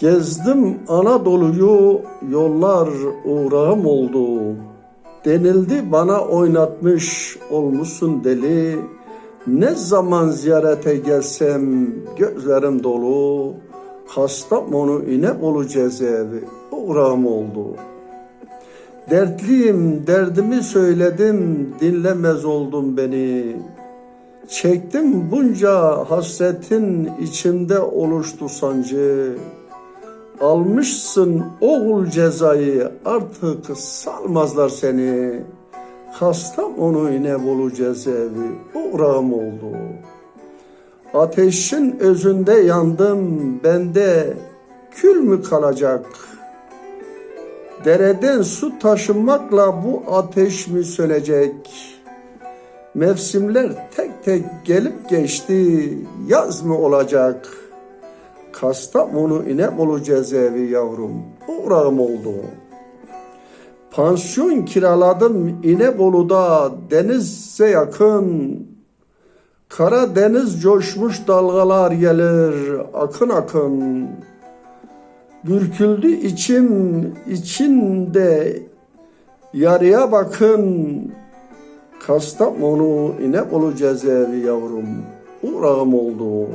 Gezdim Anadolu'yu yollar uğrağım oldu. Denildi bana oynatmış olmuşsun deli. Ne zaman ziyarete gelsem gözlerim dolu. Kastamonu İnebolu cezaevi uğrağım oldu. Dertliyim derdimi söyledim dinlemez oldun beni. Çektim bunca hasretin içimde oluştu sancı. Almışsın oğul cezayı artık salmazlar seni. Kastamonu İnebolu cezaevi uğrağım oldu. Ateşin özünde yandım bende kül mü kalacak? Dereden su taşımakla bu ateş mi sönecek? Mevsimler tek tek gelip geçti, yaz mı olacak? Kastamonu İnebolu cezaevi yavrum, uğrağım oldu. Pansiyon kiraladım İnebolu'da denize yakın. Karadeniz coşmuş dalgalar gelir akın akın. Bürküldü içim içinde yarıya bakın. Kastamonu İnebolu cezaevi yavrum uğrağım oldu.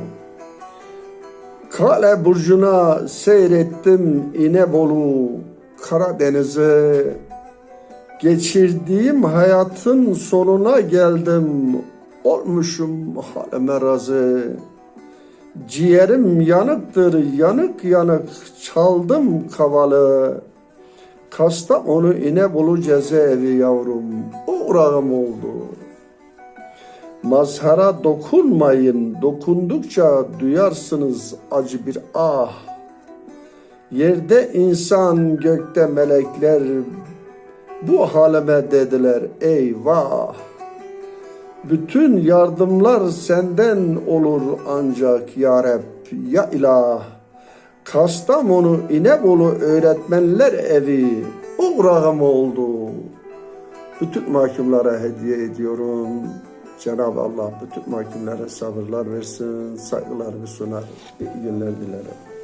Kale burcuna seyrettim İnebolu Karadeniz'e. Geçirdiğim hayatın sonuna geldim. Olmuşum halime razı. Ciğerim yanıktır yanık yanık çaldım kavalı. Kastamonu İnebolu cezaevi yavrum uğrağım oldu. Mazhara dokunmayın, dokundukça duyarsınız acı bir ah. Yerde insan, gökte melekler bu halime dediler eyvah. Bütün yardımlar senden olur ancak ya Rab, ya ilah. Kastamonu İnebolu öğretmenler evi uğrağım oldu. Bütün mahkumlara hediye ediyorum. Cenab-ı Allah bütün mahkumlara sabırlar versin, saygılarımı sunar. İyi günler dilerim.